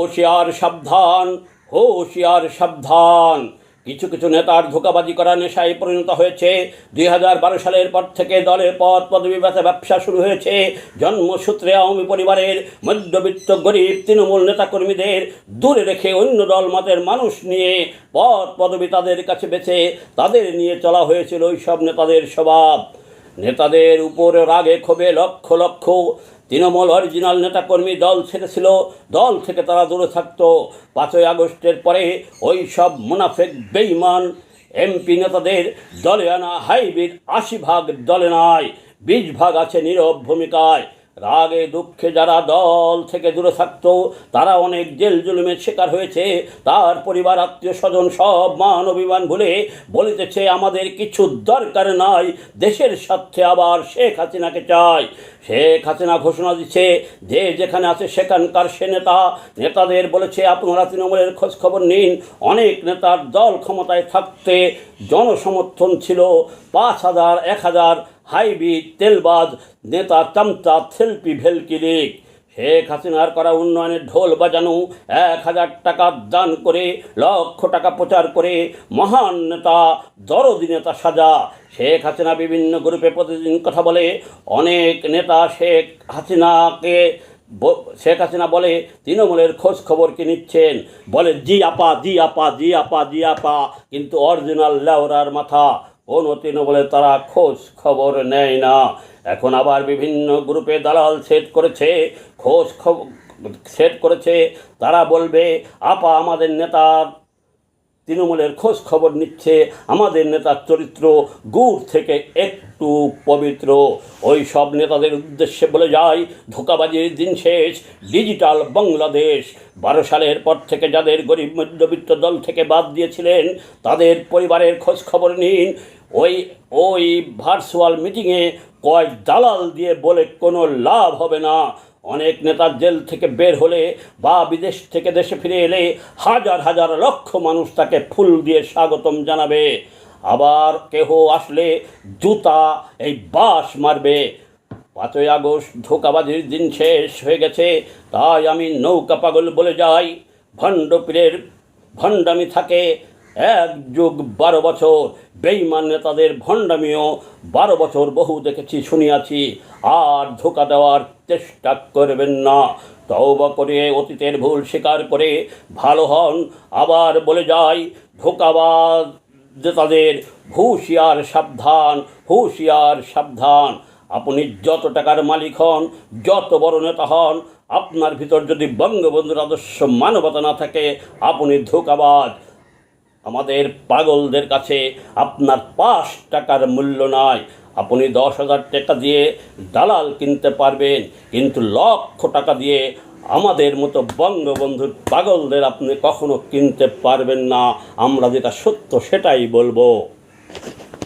হোশিয়ার সাবধান হোশিয়ার সাবধান। কিছু কিছু নেতার ধোকাবাজি করা নেশায় পরিণত হয়েছে। দুই হাজার বারো সালের পর থেকে দলের পদ পদবি ব্যবসা শুরু হয়েছে। জন্মসূত্রে আওয়ামী পরিবারের মধ্যবিত্ত গরিব তৃণমূল নেতাকর্মীদের দূরে রেখে অন্য দল মতের মানুষ নিয়ে পদ পদবি তাদের কাছে বেছে, তাদের নিয়ে চলা হয়েছিল ওই সব নেতাদের স্বভাব। নেতাদের উপর রাগে ক্ষোভে লক্ষ লক্ষ তৃণমূল অরিজিনাল নেতাকর্মী দল ছেড়েছিল। দল থেকে তারা দূরে থাকতো। পাঁচই আগস্টের পরে ওই সব মুনাফেক বেইমান এমপি নেতাদের দলে আনা হাইব্রিড আশি ভাগ দলে নয় বিশ ভাগ আছে নীরব ভূমিকায়। রাগে দুঃখে যারা দল থেকে দূরে থাকতো, তারা অনেক জেল জুলুমের শিকার হয়েছে। তার পরিবার, আত্মীয় স্বজন সব মান অভিমান ভুলে বলিতেছে, আমাদের কিছু দরকার নাই, দেশের স্বার্থে আবার শেখ হাসিনাকে চাই। শেখ হাসিনা ঘোষণা দিচ্ছে, যে যেখানে আছে সেখানকার সে নেতা। নেতাদের বলেছে, আপনারা তৃণমূলের খোঁজ খবর নিন। অনেক নেতার দল ক্ষমতায় থাকতে জনসমর্থন ছিল, পাঁচ হাজার, এক হাজার হাইব্রিড তেলবাজ নেতা চামচা সেলফি ভেলকি লীগ শেখ হাসিনার করা উন্নয়নের ঢোল বাজানো, এক হাজার টাকা দান করে, লক্ষ টাকা প্রচার করে, মহান নেতা, দরদি নেতা সাজা। শেখ হাসিনা বিভিন্ন গ্রুপে প্রতিদিন কথা বলে, অনেক নেতা শেখ হাসিনাকে শেখ হাসিনা বলে, তৃণমূলের খোঁজ খবর কি নিচ্ছেন? বলে, জি আপা জি আপা জি আপা জি আপা। কিন্তু অরিজিনাল লেওরার মাথা কোনো বলে তারা খোঁজ খবর নেয় না। এখন আবার বিভিন্ন গ্রুপে দালাল সেট করেছে, খোঁজ খবর সেট করেছে। তারা বলবে, আপা আমাদের নেতার তৃণমূলের খোঁজ খবর নিচ্ছে, আমাদের নেতার চরিত্র গুড় থেকে একটু পবিত্র। ওই সব নেতাদের উদ্দেশ্যে বলে যায় ধোকাবাজির দিন শেষ, ডিজিটাল বাংলাদেশ। বারো সালের পর থেকে যাদের গরিব মধ্যবিত্ত দল থেকে বাদ দিয়েছিলেন, তাদের পরিবারের খোঁজ খবর নিন। ওই ওই ভার্চুয়াল মিটিংয়ে কয়েক দালাল দিয়ে বলে কোনো লাভ হবে না। অনেক নেতা জেল থেকে বের হলে বা বিদেশ থেকে দেশে ফিরে এলে হাজার হাজার লক্ষ মানুষ তাকে ফুল দিয়ে স্বাগতম জানাবে। আবার কেহ আসলে জুতা, এই বাস মারবে। পাঁচই আগস্ট ধোকাবাজির দিন শেষ হয়ে গেছে, তাই আমি নৌকা পাগল বলে যাই। ভণ্ডপীরের ভণ্ডামি থাকে এক যুগ বারো বছর বেইমান নেতাদের ভণ্ডামিও বারো বছর বহু দেখেছি, শুনিয়াছি। আর ধোকা দেওয়ার চেষ্টা করবেন না। তওবা করে অতীতের ভুল স্বীকার করে ভালো হন। আবার বলে যাই, ধোকাবাজ যে তাদের হুঁশিয়ার সাবধান হুঁশিয়ার সাবধান। আপনি যত টাকার মালিক হন, যত বড় নেতা হন, আপনার ভিতর যদি বঙ্গবন্ধুর আদর্শ মানবতা না থাকে, আপনি ধোকাবাজ। আমাদের পাগলদের কাছে আপনার পাঁচ টাকার মূল্য নয়। আপনি দশ হাজার টাকা দিয়ে দালাল কিনতে পারবেন, কিন্তু লক্ষ টাকা দিয়ে আমাদের মতো বঙ্গবন্ধুর পাগলদের আপনি কখনো কিনতে পারবেন না। আমরা যেটা সত্য সেটাই বলব।